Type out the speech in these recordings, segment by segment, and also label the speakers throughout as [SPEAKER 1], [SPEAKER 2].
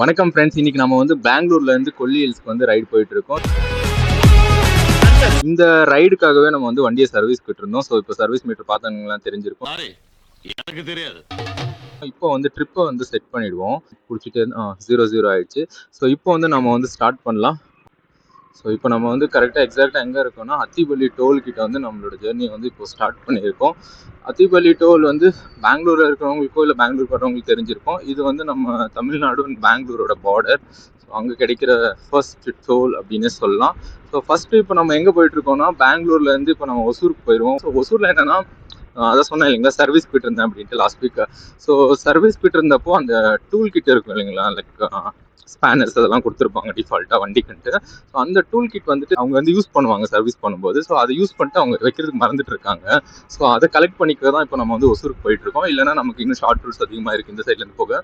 [SPEAKER 1] வணக்கம் ஃப்ரெண்ட்ஸ் இன்னைக்கு நம்ம வந்து பெங்களூர்ல இருந்து கொல்லி ஹில்ஸ்க்கு வந்து ரைடு போயிட்டு இருக்கோம். இந்த ரைடுக்காகவே நம்ம வந்து வண்டியை சர்வீஸ் இருந்தோம் ஸோ இப்போ சர்வீஸ் மீட்டர் பார்த்தவங்கலாம் தெரிஞ்சிருக்கும்.
[SPEAKER 2] சாரி எனக்கு தெரியாது.
[SPEAKER 1] இப்போ வந்து ட்ரிப்பை வந்து செட் பண்ணிடுவோம். பிடிச்சிட்டு ஜீரோ ஜீரோ ஆயிடுச்சு. ஸோ இப்போ வந்து நம்ம வந்து ஸ்டார்ட் பண்ணலாம். ஸோ இப்போ நம்ம வந்து கரெக்டாக எக்ஸாக்டாக எங்கே இருக்கோம்னா அத்திப்பள்ளி டோல்கிட்ட வந்து நம்மளோட ஜேர்னி வந்து இப்போ ஸ்டார்ட் பண்ணியிருக்கோம். அத்திப்பள்ளி டோல் வந்து பெங்களூரில் இருக்கிறவங்களுக்கோ இல்லை பெங்களூர் போகிறவங்களுக்கு தெரிஞ்சிருக்கும். இது வந்து நம்ம தமிழ்நாடு அண்ட் பெங்களூரோட பார்டர் ஸோ அங்கே கிடைக்கிற ஃபர்ஸ்ட் டோல் அப்படின்னு சொல்லலாம். ஸோ ஃபஸ்ட்டு இப்போ நம்ம எங்கே போயிட்டு இருக்கோம்னா பெங்களூர்லேருந்து இப்போ நம்ம ஒசூருக்கு போயிடுவோம் ஸோ ஒசூரில் என்னன்னா அதை அதான் சொன்னேன் இல்லைங்களா சர்வீஸ் போயிட்டு இருந்தேன் அப்படின்ட்டு லாஸ்ட் வீக் ஸோ சர்வீஸ் போயிட்டு இருந்தப்போ அந்த டூல் கிட் இருக்கும் இல்லைங்களா லைக் ஸ்பேனர்ஸ் அதெல்லாம் கொடுத்துருப்பாங்க டிஃபால்ட்டாக வண்டிக்குன்ட்டு. ஸோ அந்த டூல் கிட் வந்துட்டு அவங்க வந்து யூஸ் பண்ணுவாங்க சர்வீஸ் பண்ணும்போது. ஸோ அதை யூஸ் பண்ணிட்டு அவங்க வைக்கிறதுக்கு மறந்துட்டு இருக்காங்க ஸோ அதை கலெக்ட் பண்ணிக்க தான் இப்போ நம்ம வந்து ஒசூருக்கு போயிட்டு இருக்கோம் இல்லைனா நமக்கு இன்னும் ஷார்ட் ரூட்ஸ் அதிகமாக இருக்குது இந்த சைட்லேருந்து போக.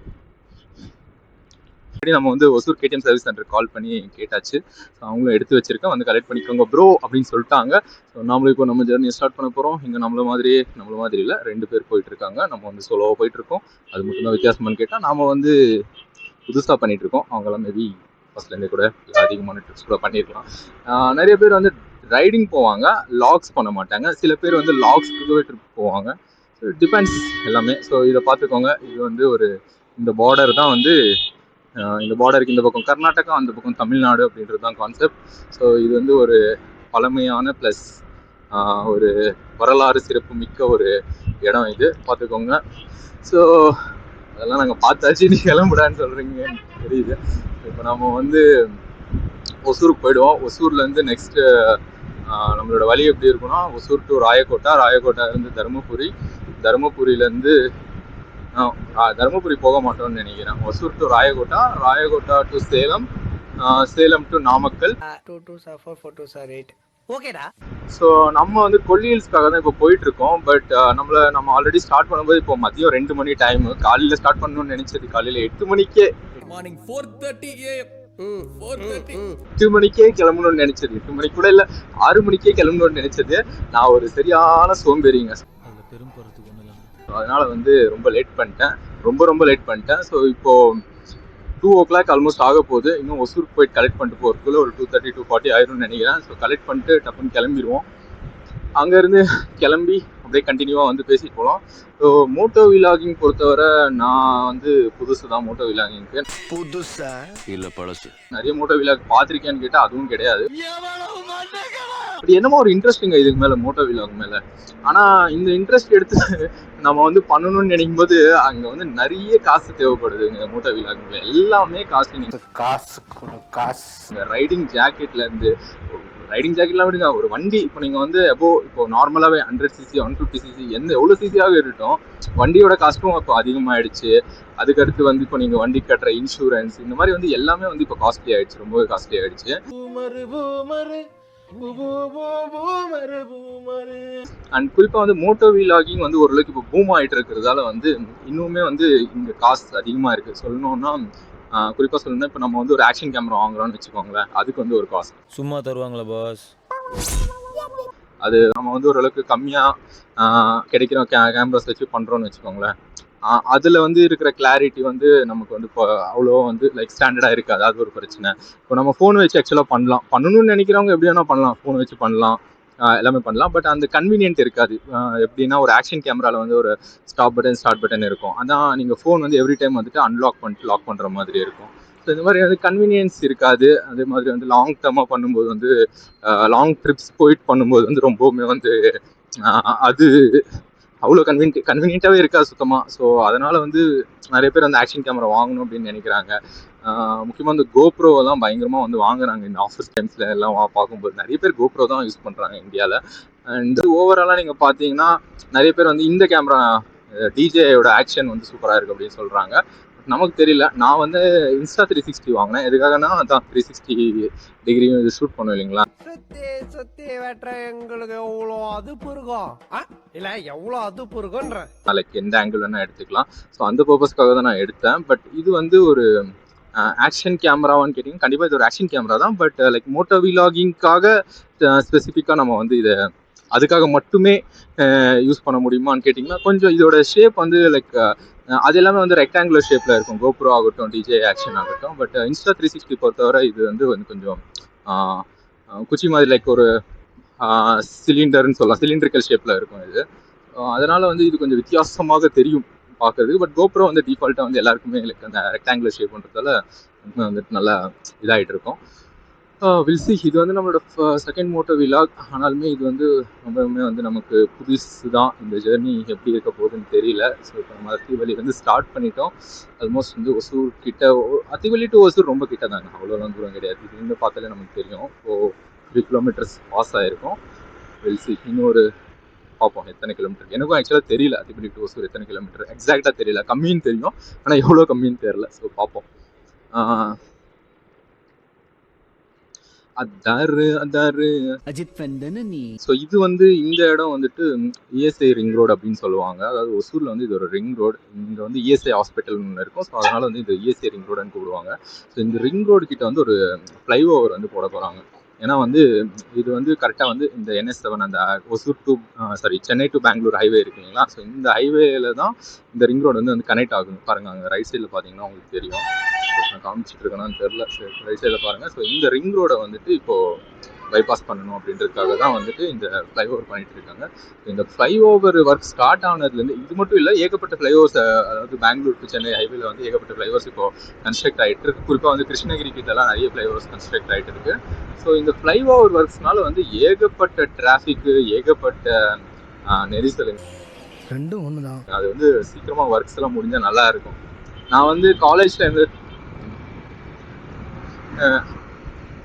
[SPEAKER 1] ஆல்ரெடி நம்ம வந்து Hosur KTM service centre call பண்ணி கேட்டாச்சு. ஸோ அவங்களும் எடுத்து வச்சிருக்கேன். வந்து கலெக்ட் பண்ணிக்கோங்க ப்ரோ அப்படின்னு சொல்லிட்டாங்க. ஸோ நம்மளும் இப்போ நம்ம ஜெர்னி ஸ்டார்ட் பண்ண போகிறோம் இங்கே நம்மள மாதிரி நம்மள மாதிரி இல்லை ரெண்டு பேர் போயிட்டு இருக்காங்க. நம்ம வந்து சோலோவாக போயிட்டு இருக்கோம். அது மட்டும்தான் வித்தியாசமானு கேட்டால் நாம் வந்து புதுசாக பண்ணிட்டு இருக்கோம். அவங்களாம் மேபி ஃபர்ஸ்ட்லேருந்தே கூட அதிகமான ட்ரிப்ஸ் கூட பண்ணியிருக்கலாம் நிறைய பேர் வந்து ரைடிங் போவாங்க. லாக்ஸ் பண்ண மாட்டாங்க. சில பேர் வந்து லாக்ஸ்க்கு ட்ரிப் போவாங்க. ஸோ டிபெண்ட்ஸ் எல்லாமே. ஸோ இதை பார்த்துக்கோங்க. இது வந்து ஒரு இந்த பார்டர் தான் வந்து இந்த பார்டருக்கு இந்த பக்கம் கர்நாடகா அந்த பக்கம் தமிழ்நாடு அப்படின்றது தான் கான்செப்ட் ஸோ இது வந்து ஒரு பழமையான ப்ளஸ் ஒரு வரலாறு சிறப்பு மிக்க ஒரு இடம் இது. பார்த்துக்கோங்க. ஸோ அதெல்லாம் நாங்கள் பார்த்தாச்சு. நீ கிளம்புடான்னு சொல்கிறீங்க தெரியுது. இப்போ நம்ம வந்து ஒசூருக்கு போயிடுவோம். ஒசூர்லேருந்து நெக்ஸ்ட்டு நம்மளோட வழி எப்படி இருக்குன்னா ஒசூர் டு ராயக்கோட்டா. ராயக்கோட்டா இருந்து தருமபுரி. தருமபுரியிலேருந்து தருமபுரி போக மாட்டோம்னு நினைக்கிறேன். Hosur to Rayakottai Rayakottai to Salem Salem to Namakkal.
[SPEAKER 3] Two two sir four four two sir eight ஓகேடா
[SPEAKER 1] ஸோ நம்ம வந்து கொல்லி ஹில்ஸ்க்காக தான் இப்போ போயிட்டு இருக்கோம் பட் நம்மள நம்ம ஆல்ரெடி ஸ்டார்ட் பண்ணும்போது இப்போ மதியம் ரெண்டு மணி டைம் காலையில் ஸ்டார்ட் பண்ணணும்னு நினைச்சது காலையில் எட்டு மணிக்கே.
[SPEAKER 4] மார்னிங் ஃபோர் தேர்ட்டி
[SPEAKER 1] எட்டு மணிக்கே கிளம்பணும்னு நினைச்சது. எட்டு மணிக்கு கூட இல்லை ஆறு மணிக்கே கிளம்பணும்னு நினைச்சது. நான் ஒரு சரியான சோம்பேறிங்க. ஸோ அதனால வந்து ரொம்ப லேட் பண்ணிட்டேன். ரொம்ப ரொம்ப லேட் பண்ணிட்டேன். ஸோ இப்போ டூ ஓ கிளாக் ஆல்மோஸ்ட் ஆக போகுது. இன்னும் ஒசூருக்கு போயிட்டு கலெக்ட் பண்ணிட்டு போகிறதுக்குள்ள ஒரு டூ தேர்ட்டி டூ ஃபார்ட்டி ஆயிரும்னு நினைக்கிறேன். ஸோ கலெக்ட் பண்ணிட்டு டப்புன்னு கிளம்பிடுவோம் அங்கேருந்து கிளம்பி அப்படியே கண்டினியூவாக வந்து பேசிட்டு போகலாம் ஸோ மோட்டோ விலாகிங் பொறுத்தவரை நான் வந்து புதுசு தான் மோட்டோ விலாகிங்க்கு
[SPEAKER 3] புதுசா?
[SPEAKER 2] இல்ல பழசு.
[SPEAKER 1] நிறைய மோட்டோ விலாக் பார்த்துருக்கேன்னு கேட்டால் அதுவும் கிடையாது. பட் என்னமோ ஒரு இன்ட்ரெஸ்டிங்க இதுக்கு மேலே மோட்டோ விலாக் மேலே. ஆனால் இந்த இன்ட்ரெஸ்ட் எடுத்து நம்ம வந்து பண்ணணும்னு நினைக்கும் போது அங்கே வந்து நிறைய காசு தேவைப்படுது இந்த மோட்டோ விலாக் எல்லாமே காசு நீங்கள்
[SPEAKER 3] காசு. காசு
[SPEAKER 1] இந்த ரைடிங் ஜாக்கெட்ல இருந்து ரைடிங் ஜாக்கெட்லாம் விடுங்க. ஒரு வண்டி இப்போ நீங்க வந்து எப்போ இப்போ நார்மலாவே hundred CC one fifty CC எந்த எவ்வளோ சிசியாக இருக்கட்டும் வண்டியோட காஸ்ட்டும் இப்போ அதிகமாயிடுச்சு. அதுக்கடுத்து வந்து இப்போ நீங்க வண்டி கட்டுற இன்சூரன்ஸ் இந்த மாதிரி வந்து எல்லாமே வந்து இப்போ காஸ்ட்லி ஆயிடுச்சு. ரொம்பவே காஸ்ட்லி
[SPEAKER 4] பூமரு
[SPEAKER 1] அண்ட் குறிப்பாக வந்து மோட்டோ வீலாகிங் வந்து ஓரளவுக்கு இப்போ பூம் ஆயிட்டு இருக்கிறதால வந்து இன்னுமே வந்து இங்கே காஸ்ட் அதிகமாக இருக்கு. சொல்லணும்னா குறிப்பாக சொல்லணும்னா இப்போ நம்ம வந்து ஒரு ஆக்ஷன் கேமரா வாங்குறோம்னு வச்சுக்கோங்களேன். அதுக்கு வந்து ஒரு காஸ்ட்
[SPEAKER 5] சும்மா தருவாங்களா பாஸ்
[SPEAKER 1] அது நம்ம வந்து ஓரளவுக்கு கம்மியாக கிடைக்கிற கே கேமராஸ் வச்சு பண்ணுறோம்னு வச்சுக்கோங்களேன். அதில் வந்து இருக்கிற கிளாரிட்டி வந்து நமக்கு வந்து இப்போ அவ்வளோ வந்து லைக் ஸ்டாண்டர்டாக இருக்காது. அது ஒரு பிரச்சனை. இப்போ நம்ம ஃபோன் வச்சு ஆக்சுவலாக பண்ணலாம். பண்ணணும்னு நினைக்கிறவங்க எப்படி வேணால் பண்ணலாம். ஃபோன் வச்சு பண்ணலாம். எல்லாமே பண்ணலாம். பட் அந்த கன்வீனியன்ட் இருக்காது. எப்படின்னா ஒரு ஆக்ஷன் கேமராவில் வந்து ஒரு ஸ்டாப் பட்டன் ஸ்டார்ட் பட்டன் இருக்கும். அதான் நீங்கள் ஃபோன் வந்து எவ்ரி டைம் வந்துட்டு அன்லாக் பண்ணிட்டு லாக் பண்ணுற மாதிரி இருக்கும். ஸோ இந்த மாதிரி வந்து கன்வீனியன்ஸ் இருக்காது. அதே மாதிரி வந்து லாங் டேர்மாக பண்ணும்போது வந்து லாங் ட்ரிப்ஸ் போயிட்டு பண்ணும்போது வந்து ரொம்பவுமே வந்து அது அவ்வளோ கன்வீன் கன்வீனியண்ட்டாகவே இருக்காது சுத்தமாக ஸோ அதனால் வந்து நிறைய பேர் அந்த ஆக்ஷன் கேமரா வாங்கணும் அப்படின்னு நினைக்கிறாங்க. முக்கியமாக இந்த கோப்ரோவெல்லாம் பயங்கரமாக வந்து வாங்குறாங்க இந்த ஆஃபீஸ் டைம்ஸில் எல்லாம் பார்க்கும்போது. நிறைய பேர் கோப்ரோ தான் யூஸ் பண்ணுறாங்க இந்தியாவில் அண்ட் ஓவராலாக நீங்கள் பார்த்தீங்கன்னா நிறைய பேர் வந்து இந்த கேமரா டிஜேயோட ஆக்ஷன் வந்து சூப்பராக இருக்குது அப்படின்னு சொல்கிறாங்க நமக்கு தெரியல. நான் வந்து இன்ஸ்டா த்ரீ சிக்ஸ்டி வாங்கினேன். எதுக்காகனா அதான் த்ரீ சிக்ஸ்டி டிகிரியும் இது ஷூட் பண்ணும் இல்லைங்களா?
[SPEAKER 3] சுத்தி சுத்தி வெட்டுற எங்களுக்கு எவ்வளோ அதுப்பு இருக்கும்? இல்ல எவ்வளோ அதுப்பு இருக்கும்ன்ற
[SPEAKER 1] லைக் எந்த ஆங்கிள் வேணால் எடுத்துக்கலாம். ஸோ அந்த பர்பஸ்க்காக தான் நான் எடுத்தேன். பட் இது வந்து ஒரு ஆக்ஷன் கேமராவான்னு கேட்டிங்கன்னா கண்டிப்பாக இது ஒரு ஆக்ஷன் கேமரா தான். பட் லைக் மோட்டோ விலாகிங்காக ஸ்பெசிஃபிக்காக நம்ம வந்து இதை அதுக்காக மட்டுமே யூஸ் பண்ண முடியுமான்னு கேட்டிங்கன்னா கொஞ்சம் இதோட ஷேப் வந்து லைக் அது எல்லாமே வந்து ரெக்டாங்குலர் ஷேப்பில் இருக்கும். கோப்ரோ ஆகட்டும் டிஜே ஆக்ஷன் ஆகட்டும். பட் இன்ஸ்டா த்ரீ சிக்ஸ்டி பொறுத்தவரை இது வந்து வந்து கொஞ்சம் குச்சி மாதிரி லைக் ஒரு சிலிண்டர்னு சொல்லலாம். சிலிண்டரிக்கல் ஷேப்பில் இருக்கும் இது. அதனால் வந்து இது கொஞ்சம் வித்தியாசமாக தெரியும் பார்க்கறதுக்கு பட் கோப்ரோ வந்து டிஃபால்ட்டாக வந்து எல்லாருக்குமே லைக் அந்த ரெக்டாங்குலர் ஷேப்ன்றதால வந்துட்டு நல்லா இதாகிட்டு இருக்கும். வில் சி இது வந்து நம்மளோட செகண்ட் மோட்டோ விலாக் ஆனாலுமே இது வந்து ரொம்பவுமே வந்து நமக்கு புதுசு தான் இந்த ஜேர்னி எப்படி இருக்க போகுதுன்னு தெரியல. ஸோ இப்போ நம்ம அத்திவலி வந்து ஸ்டார்ட் பண்ணிட்டோம். ஆல்மோஸ்ட் வந்து ஒசூர் கிட்ட அத்திவலி டு ஒசூர் ரொம்ப கிட்ட தாங்க. அவ்வளோலாம் தூரம் கிடையாது. இது இருந்து பார்த்தாலே நமக்கு தெரியும். ஸோ த்ரீ கிலோமீட்டர்ஸ் பாஸ் ஆகிருக்கும் வில் சி இன்னொரு பார்ப்போம். எத்தனை கிலோமீட்டர் எனக்கும் ஆக்சுவலாக தெரியல. அத்திப்பள்ளி டு ஒசூர் எத்தனை கிலோமீட்டர் எக்ஸாக்டாக தெரியல. கம்மின்னு தெரியும். ஆனால் எவ்வளோ கம்மின்னு தெரியல. ஸோ பார்ப்போம். அதாரு அதாரு.
[SPEAKER 5] அஜித் வந்தன நீ
[SPEAKER 1] ஸோ இது வந்து இந்த இடம் வந்துட்டு இஎஸ்ஐ ரிங் ரோடு அப்படின்னு சொல்லுவாங்க. அதாவது ஒசூரில் வந்து இது ஒரு ரிங் ரோடு. இங்கே வந்து இஎஸ்ஐ ஹாஸ்பிட்டல் ஒன்று இருக்கும். ஸோ அதனால வந்து இது இஎஸ்ஐ ரிங் ரோடுன்னு கூப்பிடுவாங்க. ஸோ இந்த ரிங் ரோடு கிட்ட வந்து ஒரு ஃப்ளைஓவர் வந்து போட போகிறாங்க ஏன்னா வந்து இது வந்து கரெக்டாக வந்து இந்த என்எஸ் செவன் அந்த Hosur to sorry Chennai to Bangalore highway இருக்குங்களா ஸோ இந்த ஹைவேல தான் இந்த ரிங் ரோடு வந்து வந்து கனெக்ட் ஆகும் பாருங்க அங்கே ரைட் சைடில் பார்த்தீங்கன்னா உங்களுக்கு தெரியும். நான் காமிச்சிட்டு இருக்கேனான்னு தெரில ரைட் சைடில் பாருங்க. ஸோ இந்த ரிங் ரோடை வந்துட்டு இப்போ பைபாஸ் பண்ணணும் அப்படின்றதுக்காக தான் வந்துட்டு இந்த ஃப்ளைஓவர் பண்ணிட்டு இருக்காங்க. இந்த ஃப்ளைஓவர் ஒர்க் ஸ்டார்ட் ஆனதுலேருந்து இது மட்டும் இல்லை ஏகப்பட்ட ஃப்ளைஓவர்ஸ் அதாவது பெங்களூர் டு சென்னை ஹைவேல வந்து ஏகப்பட்ட ஃப்ளைஓவர்ஸ் இப்போ கன்ஸ்ட்ரக்ட் ஆகிட்டு இருக்கு. குறிப்பாக வந்து கிருஷ்ணகிரி கிட்டலாம் நிறைய ஃப்ளைஓவர்ஸ் கன்ஸ்ட்ரக்ட் ஆகிட்டு இருக்கு. ஸோ இந்த ஃப்ளைஓவர் ஒர்க்ஸ்னால வந்து ஏகப்பட்ட டிராஃபிக்கு ஏகப்பட்ட நெரிசல்.
[SPEAKER 3] ரெண்டும் ஒண்ணுதான்.
[SPEAKER 1] அது வந்து சீக்கிரமா ஒர்க்ஸ் எல்லாம் முடிஞ்சா நல்லா இருக்கும். நான் வந்து காலேஜ் டைம்ல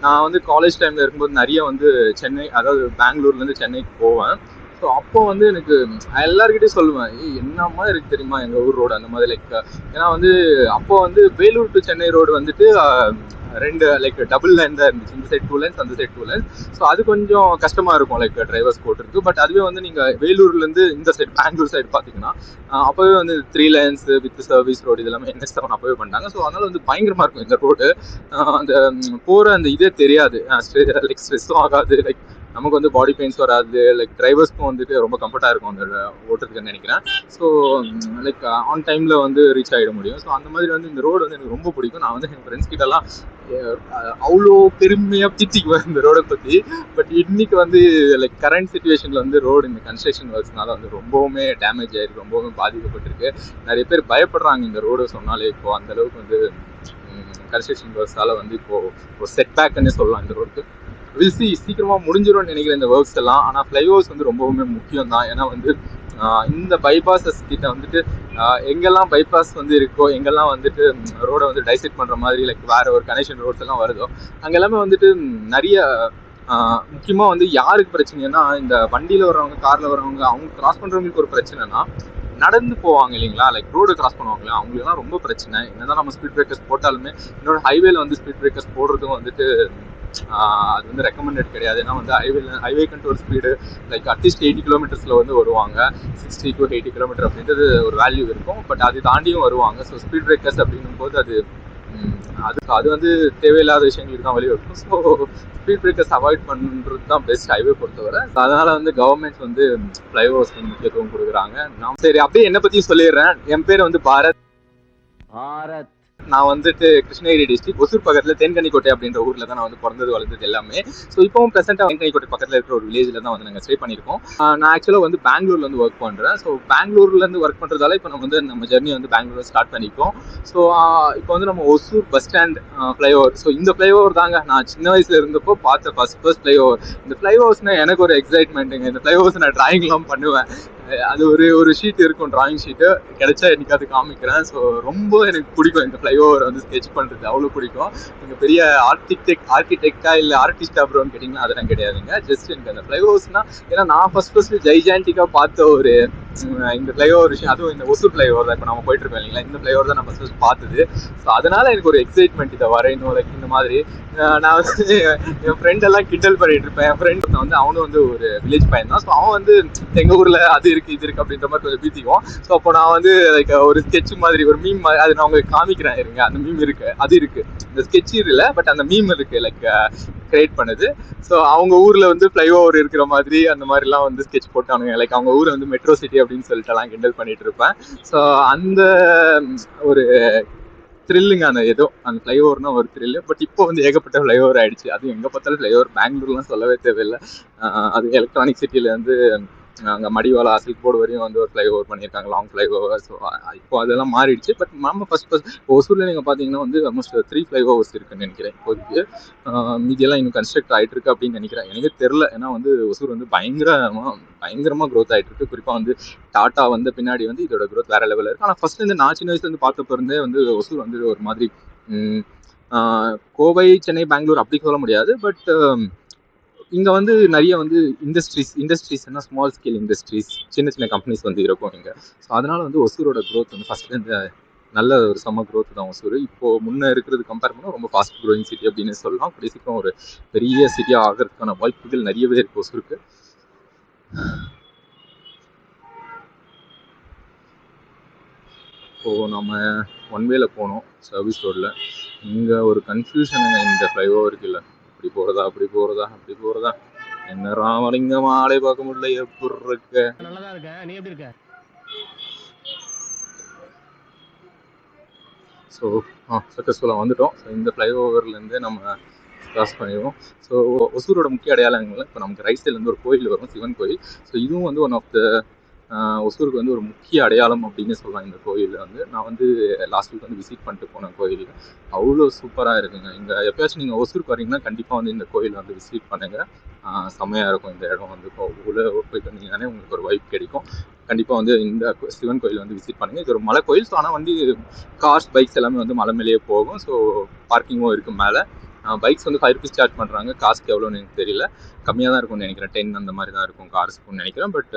[SPEAKER 1] நான் வந்து காலேஜ் டைம்ல இருக்கும்போது நிறைய வந்து சென்னை அதாவது பெங்களூர்ல இருந்து சென்னைக்கு போவேன். ஸோ அப்போ வந்து எனக்கு எல்லாருக்கிட்டையும் சொல்லுவேன் ஏய் என்னம்மா இருக்கு தெரியுமா எங்க ஊர் ரோடு அந்த மாதிரி லைக் ஏன்னா வந்து அப்போ வந்து வேலூர் டு சென்னை ரோடு வந்துட்டு ரெண்டு லைக் டபுள் லைன் தான் இருந்துச்சு. இந்த சைட் டூ லைன்ஸ் அந்த சைட் டூ லைன்ஸ் ஸோ அது கொஞ்சம் கஷ்டமாக இருக்கும் லைக் டிரைவர்ஸ் போட்டுருக்கு பட் அதுவே வந்து நீங்கள் வேலூர்லேருந்து இந்த சைடு பெங்களூர் சைடு பார்த்தீங்கன்னா அப்போவே வந்து three lines with service road இதெல்லாமே என்எஸ் செவன் அப்பவே பண்ணிட்டாங்க. ஸோ அதனால் வந்து பயங்கரமாக இருக்கும் இந்த ரோடு அந்த போகிற அந்த இதே தெரியாது. லைக் ஸ்ட்ரெஸ்ஸும் ஆகாது லைக் நமக்கு வந்து பாடி பெயின்ஸ் வராது லைக் டிரைவர்ஸ்க்கும் வந்துட்டு ரொம்ப கம்ஃபர்ட்டாக இருக்கும் அந்த ஓட்டுறதுக்குன்னு நினைக்கிறேன். ஸோ லைக் ஆன் டைமில் வந்து ரீச் ஆகிட முடியும். ஸோ அந்த மாதிரி வந்து இந்த ரோடு வந்து எனக்கு ரொம்ப பிடிக்கும். நான் வந்து என் ஃப்ரெண்ட்ஸ் கிட்டலாம் அவ்வளோ பெருமையாக திட்டிக்குவேன் இந்த ரோடை பற்றி பட் இன்னைக்கு வந்து லைக் கரண்ட் சுச்சுவேஷனில் வந்து ரோடு இந்த கன்ஸ்ட்ரக்ஷன் ஒர்க்ஸ்னால வந்து ரொம்பவுமே டேமேஜ் ஆகிருக்கு ரொம்பவுமே பாதிக்கப்பட்டிருக்கு. நிறைய பேர் பயப்படுறாங்க இந்த ரோடு சொன்னாலே இப்போ அந்தளவுக்கு வந்து கன்ஸ்ட்ரக்ஷன் ஒர்க்ஸால வந்து இப்போது ஒரு செட் பேக்குன்னு சொல்லலாம் இந்த ரோடுக்கு வில் சி சீக்கிரமாக முடிஞ்சிரும்னு நினைக்கிறேன் இந்த ஒர்க்ஸ் எல்லாம். ஆனால் ஃப்ளைஓவர்ஸ் வந்து ரொம்பவுமே முக்கியம் தான் ஏன்னா வந்து இந்த பைபாஸஸ் கிட்ட வந்துட்டு எங்கெல்லாம் பைபாஸ் வந்து இருக்கோ எங்கெல்லாம் வந்துட்டு ரோடை வந்து டைசெக்ட் பண்ணுற மாதிரி லைக் வேற ஒரு கனெக்ஷன் ரோட்ஸ் எல்லாம் வருதோ அங்கெல்லாமே வந்துட்டு நிறைய முக்கியமாக வந்து யாருக்கு பிரச்சனைனா இந்த வண்டியில் வர்றவங்க காரில் வர்றவங்க அவங்க கிராஸ் பண்ணுறவங்களுக்கு ஒரு பிரச்சனைனா நடந்து போவாங்க இல்லைங்களா? லைக் ரோடு கிராஸ் பண்ணுவாங்களா அவங்களுக்குலாம் ரொம்ப பிரச்சனை. என்னதான் நம்ம ஸ்பீட் பிரேக்கர்ஸ் போட்டாலுமே இன்னொரு ஹைவேல வந்து ஸ்பீட் பிரேக்கர்ஸ் போடுறதும் வந்துட்டு அது வந்து ரெக்கமெண்டட் கிடையாது. ஏன்னா வந்து ஹைவேல highway control speed like at least eighty கிலோமீட்டர்ஸில் வந்து வருவாங்க. சிக்ஸ்டி டு எயிட்டி கிலோமீட்டர் அப்படின்றது ஒரு வேல்யூ இருக்கும். பட் அது தாண்டியும் வருவாங்க. ஸோ ஸ்பீட் பிரேக்கர்ஸ் அப்படிங்கும்போது அது அதுக்கு அது அது வந்து தேவையில்லாத விஷயங்களுக்கு தான் வழிவகுக்கும் ஸோ ஸ்பீட் பிரேக்கர்ஸ் அவாய்ட் பண்ணுறது தான் பெஸ்ட் ஹைவே பொறுத்தவரை. So அதனால வந்து கவர்மெண்ட் வந்து ஃப்ளைஓவர்ஸ் வந்து முக்கியத்துவம் கொடுக்குறாங்க. நான் சரி அப்படியே என்னை பற்றியும் சொல்லிடுறேன். என் பேர் வந்து பாரத்.
[SPEAKER 5] பாரத்.
[SPEAKER 1] நான் வந்துட்டு கிருஷ்ணகிரி டிஸ்ட்ரிக்ட் ஒசூர் பக்கத்தில் தேன்கனிக்கோட்டை அப்படின்ற ஊரில் தான் நான் வந்து பிறந்தது வளர்ந்தது எல்லாமே. ஸோ இப்போவும் ப்ரெசென்ட்டாக தேன்கனிக்கோட்டை பக்கத்தில் இருக்கிற ஒரு வில்லேஜில் தான் வந்து நாங்கள் ஸ்டே பண்ணியிருக்கோம். நான் ஆக்சுவலாக வந்து பெங்களூர்லேருந்து ஒர்க் பண்ணுறேன் ஸோ பெங்களூர்லேருந்து ஒர்க் பண்ணுறதால இப்போ நம்ம வந்து நம்ம ஜெர்னி வந்து பெங்களூர் ஸ்டார்ட் பண்ணிப்போம் ஸோ இப்போ வந்து நம்ம Hosur bus stand flyover so இந்த ஃப்ளைஓவர் தாங்க நான் சின்ன வயசில் இருந்தப்போ பார்த்த ஃபஸ்ட் ஃபர்ஸ்ட் ஃப்ளைஓவர் இந்த ஃப்ளைஓவர்ஸ்னால் எனக்கு ஒரு எக்ஸைட்மெண்ட்டுங்க இந்த ஃப்ளைஓவர்ஸ் நான் ட்ராயிங்லாம் பண்ணுவேன். அது ஒரு ஒரு ஷீட் இருக்கும் டிராயிங் ஷீட்டு கிடைச்சா என்னைக்காவது காமிக்கிறேன். ஸோ ரொம்ப எனக்கு பிடிக்கும் இந்த ஃப்ளைஓவர் வந்து ஸ்கெச் பண்ணுறது அவ்வளோ பிடிக்கும். நீங்கள் பெரிய ஆர்கிடெக்ட் ஆர்கிடெக்டா இல்லை ஆர்டிஸ்டா ப்ரோன்னு கேட்டிங்கன்னா அதெல்லாம் கிடையாதுங்க. ஜஸ்ட் எனக்கு அந்த ஃப்ளைஓவர்ஸ்னால் ஏன்னா நான் ஃபர்ஸ்ட் ஃபர்ஸ்ட் ஜைஜான்டிக்காக பார்த்த ஒரு இந்த ஃப்ளைஓவர் விஷயம் அதுவும் இந்த ஒசூர் ஃப்ளைஓவர் தான் இப்போ நம்ம போயிட்டு இருக்கோம் இல்லைங்களா? இந்த ஃப்ளைஓவர் தான் நான் ஃபர்ஸ்ட் ஃபர்ஸ்ட் பார்த்தது. ஸோ அதனால எனக்கு ஒரு எக்ஸைட்மெண்ட் இதை வரையணும் லைக் இந்த மாதிரி. நான் வந்து என் ஃப்ரெண்டெல்லாம் கிண்டல் பண்ணிட்டு இருப்பேன். என் ஃப்ரெண்ட் வந்து அவனும் வந்து ஒரு வில்லேஜ் பையன் தான். ஸோ அவன் வந்து எங்கள் ஊரில் அது இருக்கு இது இருக்கு அப்படின்ற மாதிரி கொஞ்சம் பீத்திக்குவோம் ஸோ அப்போ நான் வந்து லைக் ஒரு ஸ்கெட்ச் மாதிரி ஒரு மீம் மாதிரி அது நான் உங்களுக்கு காமிக்கிறேன் இருங்க. அந்த மீம் இருக்கு அது இருக்கு. இந்த ஸ்கெட்ச் இல்லை பட் அந்த மீம் இருக்கு லைக் கிரியேட் பண்ணுது. ஸோ அவங்க ஊரில் வந்து ஃப்ளைஓவர் இருக்கிற மாதிரி அந்த மாதிரிலாம் வந்து ஸ்கெட்ச் போட்டானுங்க. லைக் அவங்க ஊர் வந்து மெட்ரோ சிட்டி அப்படின்னு சொல்லிட்டுலாம் கிண்டல் பண்ணிட்டு இருப்பேன். ஸோ அந்த ஒரு த்ரில்லுங்க அந்த ஏதோ அந்த ஃப்ளைஓவர்னா ஒரு த்ரில்லு பட் இப்போ வந்து ஏகப்பட்ட ஃப்ளைஓவர் ஆயிடுச்சு. அது எங்கே பார்த்தாலும் ஃப்ளைஓவர் பெங்களூர்லாம் சொல்லவே தேவையில்லை. அது எலக்ட்ரானிக் சிட்டியில வந்து அங்கே மடிவாளா சில்க் போர்டு வரையும் வந்து ஒரு ஃப்ளைஓவர் பண்ணியிருக்காங்க லாங் ஃப்ளைஓவர் ஸோ இப்போ அதெல்லாம் மாறிடுச்சு. பட் நம்ம ஃபஸ்ட் ஃபஸ்ட் ஒசூரில் நீங்கள் பார்த்தீங்கன்னா வந்து ஆல்மோஸ்ட் த்ரீ ஃப்ளைஓவர்ஸ் இருக்குன்னு நினைக்கிறேன். இப்போதைக்கு மீதியெல்லாம் இன்னும் கன்ஸ்ட்ரக்ட் ஆகிட்டு இருக்கு அப்படின்னு நினைக்கிறேன். எனக்கு தெரில ஏன்னா வந்து ஒசூர் வந்து பயங்கரமாக பயங்கரமாக க்ரோத் ஆகிட்டு இருக்கு. குறிப்பாக வந்து டாட்டா வந்த பின்னாடி வந்து இதோட க்ரோத் வேற லெவலில் இருக்குது ஆனால் ஃபர்ஸ்ட் வந்து நான் சின்ன வயசுல இருந்து பார்த்தப்ப இருந்தே வந்து ஒசூர் வந்து ஒரு மாதிரி கோவை சென்னை பெங்களூர் அப்படி சொல்ல முடியாது. பட் இங்கே வந்து நிறைய வந்து இண்டஸ்ட்ரீஸ் இண்டஸ்ட்ரீஸ்னா ஸ்மால் ஸ்கேல் இண்டஸ்ட்ரீஸ் சின்ன சின்ன கம்பெனிஸ் வந்து இருக்கும் இங்கே. ஸோ அதனால் வந்து ஒசூரோட க்ரோத் வந்து ஃபர்ஸ்ட்லேருந்து நல்ல ஒரு செம்ம க்ரோத் தான் ஒசூர். இப்போது முன்னே இருக்கிறது கம்பேர் பண்ணால் ரொம்ப ஃபாஸ்ட் க்ரோயிங் சிட்டி அப்படின்னு சொல்லலாம். கூடிய சீக்கிரம் ஒரு பெரிய சிட்டியாக ஆகிறதுக்கான வாய்ப்புகள் நிறையவே இருக்குது ஒசூருக்கு. இப்போது நம்ம ஒன் வேல போனோம் சர்வீஸ் ரோட்டில் இங்கே ஒரு கன்ஃபியூஷனுங்க இந்த ஃப்ளைஓவருக்கு இல்லை. இப்படி போகிறதா அப்படி போகிறதா அப்படி போகிறதா என்ன ராமலிங்கம் ஆளே பார்க்க முடியல எப்படி இருக்க?
[SPEAKER 4] நல்லதா இருக்க. நீ எப்படி இருக்க?
[SPEAKER 1] ஸோ ஆ சக்ஸஸ்ஃபுல்லாக வந்துட்டோம். ஸோ இந்த ஃப்ளைஓவர்லேருந்து நம்ம கிராஸ் பண்ணிடுவோம். ஸோ ஒசூரோட முக்கிய அடையாளங்கள் இப்போ நமக்கு ரைட் சைட்லேருந்து ஒரு கோயில் வரும் சிவன் கோயில். ஸோ இதுவும் வந்து ஒன் ஆஃப் த ஒசூருக்கு வந்து ஒரு முக்கிய அடையாளம் அப்படின்னு சொல்லலாம் இந்த கோயிலில் வந்து. நான் வந்து லாஸ்ட் வீக் வந்து விசிட் பண்ணிட்டு போனேன் கோயில் அவ்வளோ சூப்பராக இருக்குங்க. இங்கே எப்பயாச்சும் நீங்கள் ஒசூருக்கு வரீங்கன்னா கண்டிப்பாக வந்து இந்த கோயில் வந்து விசிட் பண்ணுங்கள் செம்மையாக இருக்கும். இந்த இடம் வந்து இப்போ உள்ளே போயிட்டு வந்தீங்கன்னாலே உங்களுக்கு ஒரு வைப் கிடைக்கும். கண்டிப்பாக வந்து இந்த சிவன் கோயில் வந்து விசிட் பண்ணுங்கள் இது ஒரு மலை கோயில் ஸோ ஆனால் வந்து கார்ஸ் பைக்ஸ் எல்லாமே வந்து மலை மேலேயே போகும். ஸோ பார்க்கிங்கும் இருக்குது மேலே. பைக்ஸ் வந்து ஃபைவ் ருபீஸ் சார்ஜ் பண்ணுறாங்க காசுக்கு எவ்வளோன்னு எனக்கு தெரியல. கம்மியாக தான் இருக்கும்னு நினைக்கிறேன். டென் அந்த மாதிரி தான் இருக்கும் கார்ஸ்க்குன்னு நினைக்கிறேன். பட்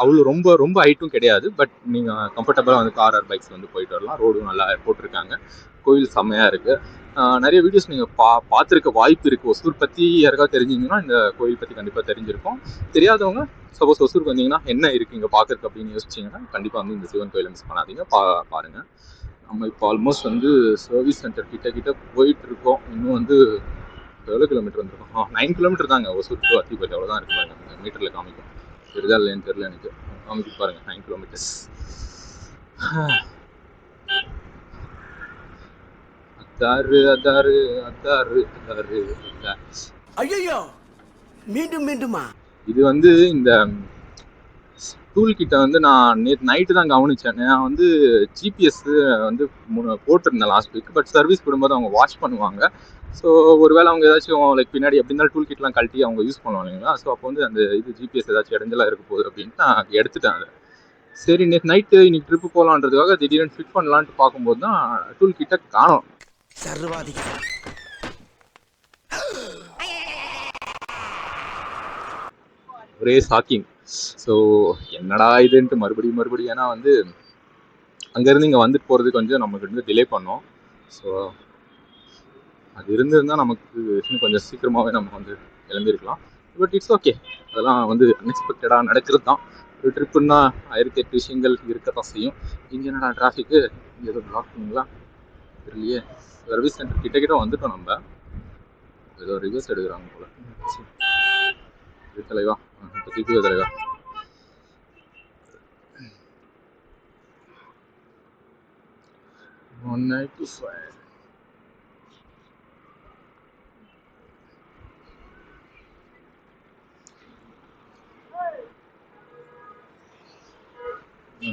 [SPEAKER 1] அவ்வளோ ரொம்ப ரொம்ப ஹைட்டும் கிடையாது. பட் நீங்கள் கம்ஃபர்டபுளாக வந்து கார் ஆர் பைக்ஸ் வந்து போயிட்டு வரலாம். ரோடும் நல்லா போட்டிருக்காங்க. கோயில் செம்மையாக இருக்குது நிறைய வீடியோஸ் நீங்கள் பா பார்த்துருக்க வாய்ப்பு இருக்குது ஒசூர் பற்றி யாருக்காவது தெரிஞ்சிங்கன்னா இந்த கோயில் பற்றி கண்டிப்பாக தெரிஞ்சிருக்கும். தெரியாதவங்க சப்போஸ் ஒசூருக்கு வந்தீங்கன்னா என்ன இருக்குது இங்கே பார்க்குறக்கு அப்படின்னு யோசிச்சிங்கன்னா கண்டிப்பாக வந்து இந்த சிவன் கோயிலை மிஸ் பண்ணாதீங்க. பா பாருங்கள் நம்ம இப்போ ஆல்மோஸ்ட் வந்து சர்வீஸ் சென்டர் கிட்ட கிட்ட போயிட்டு இருக்கோம் இன்னும் வந்து எவ்வளோ கிலோமீட்டர் வந்திருக்கோம்? நைன் கிலோமீட்டர் தாங்க. ஒசூர் டு அத்திப்பட்டி அவ்வளோதான் இருக்கு பாருங்க. மீட்டரில் காமிக்கும். தெரியுதா இல்லையான்னு தெரியல எனக்கு. காமிக்கும் பாருங்க. நைன் கிலோமீட்டர்ஸ் அத்தாறு அத்தாறு அத்தாறு அத்தாறு.
[SPEAKER 3] ஐயோ மீண்டும் மீண்டுமா?
[SPEAKER 1] இது வந்து இந்த டூல் கிட்ட வந்து நான் நேற்று நைட்டு தான் கவனிச்சேன். நான் வந்து ஜிபிஎஸ் வந்து போட்டிருந்தேன் லாஸ்ட் வீக் பட் சர்வீஸ் விடும்போது அவங்க வாட்ச் பண்ணுவாங்க. ஸோ ஒருவேளை அவங்க ஏதாச்சும் லைக் பின்னாடி எப்படி இருந்தாலும் டூல் கிட்லாம் கழட்டி அவங்க யூஸ் பண்ணுவாங்க இல்லைங்களா? ஸோ அப்போ வந்து அந்த இது ஜிபிஎஸ் ஏதாச்சும் இடைஞ்சலா இருக்க போகுது அப்படின்ட்டு நான் எடுத்துட்டேன் அதை. சரி நேற்று நைட்டு இன்னைக்கு ட்ரிப்பு போகலான்றதுக்காக திடீர்னு ஃபிட் பண்ணலான்ட்டு பார்க்கும்போது தான் டூல் கிட்ட காணோம். ஒரே ஷாக்கிங் ஸோ என்னடா இதுன்ட்டு மறுபடியும் மறுபடியும் ஏன்னா வந்து அங்கேருந்து இங்கே வந்துட்டு போகிறது கொஞ்சம் நமக்கு வந்து டிலே பண்ணோம். ஸோ அது இருந்திருந்தால் நமக்கு இன்னும் கொஞ்சம் சீக்கிரமாகவே நம்ம வந்து கிளம்பியிருக்கலாம் பட் இட்ஸ் ஓகே அதெல்லாம் வந்து அன்எக்ஸ்பெக்டடாக நடக்கிறது தான். ஒரு ட்ரிப்புன்னா ஆயிரத்தி எட்டு விஷயங்கள் இருக்கத்தான் செய்யும். இங்கே என்னடா டிராஃபிக்கு இங்கே எதுவும் பிளாக் பண்ணுங்களா? தெரியலையே. சர்வீஸ் சென்டர் கிட்ட கிட்ட வந்துட்டோம் நம்ம. ஏதோ ரிவர்ஸ் எடுக்கிறாங்க போல. சரி. தலைவா இப்போ தலைவா ஒன் நைன்டி ஃபைவ்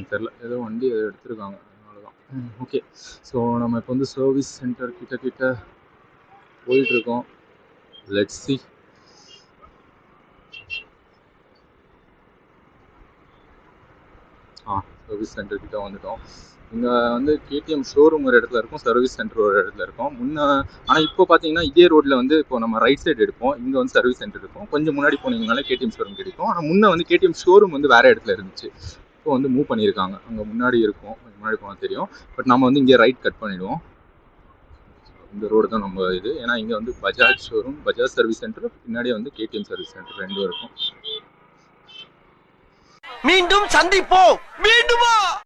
[SPEAKER 1] தெரில ஏதோ வண்டி ஏதோ எடுத்திருக்காங்க அதனாலதான் ஓகே ஸோ நம்ம இப்போ வந்து சர்வீஸ் சென்டர் கிட்ட கிட்ட போயிட்டு இருக்கோம் சி ஆ சர்வீஸ் சென்டர் கிட்ட வந்துட்டோம். இங்கே வந்து கேடிஎம் ஷோரூம் ஒரு இடத்துல இருக்கும் சர்வீஸ் சென்டர் ஒரு இடத்துல இருக்கும். முன்னே ஆனால் இப்போ பார்த்தீங்கன்னா இதே ரோட்டில் வந்து இப்போ நம்ம ரைட் சைடு எடுப்போம். இங்கே வந்து சர்வீஸ் சென்டர் இருக்கும். கொஞ்சம் முன்னாடி போனீங்கனாலே கேடிஎம் ஷோரூம் கிடைக்கும். ஆனால் முன்னே வந்து கேடிஎம் ஷோரூம் வந்து வேறு இடத்துல இருந்துச்சு. இப்போ வந்து மூவ் பண்ணியிருக்காங்க. அங்கே முன்னாடி இருக்கும். முன்னாடி போனால் தெரியும். பட் நம்ம வந்து இங்கே ரைட் கட் பண்ணிவிடுவோம் இந்த ரோடு தான் நம்ம இது. ஏன்னா இங்கே வந்து Bajaj showroom Bajaj service centre பின்னாடியே வந்து கேடிஎம் சர்வீஸ் சென்டர் ரெண்டும் இருக்கும்.
[SPEAKER 3] மீண்டும் சந்திப்போம். மீண்டுமா?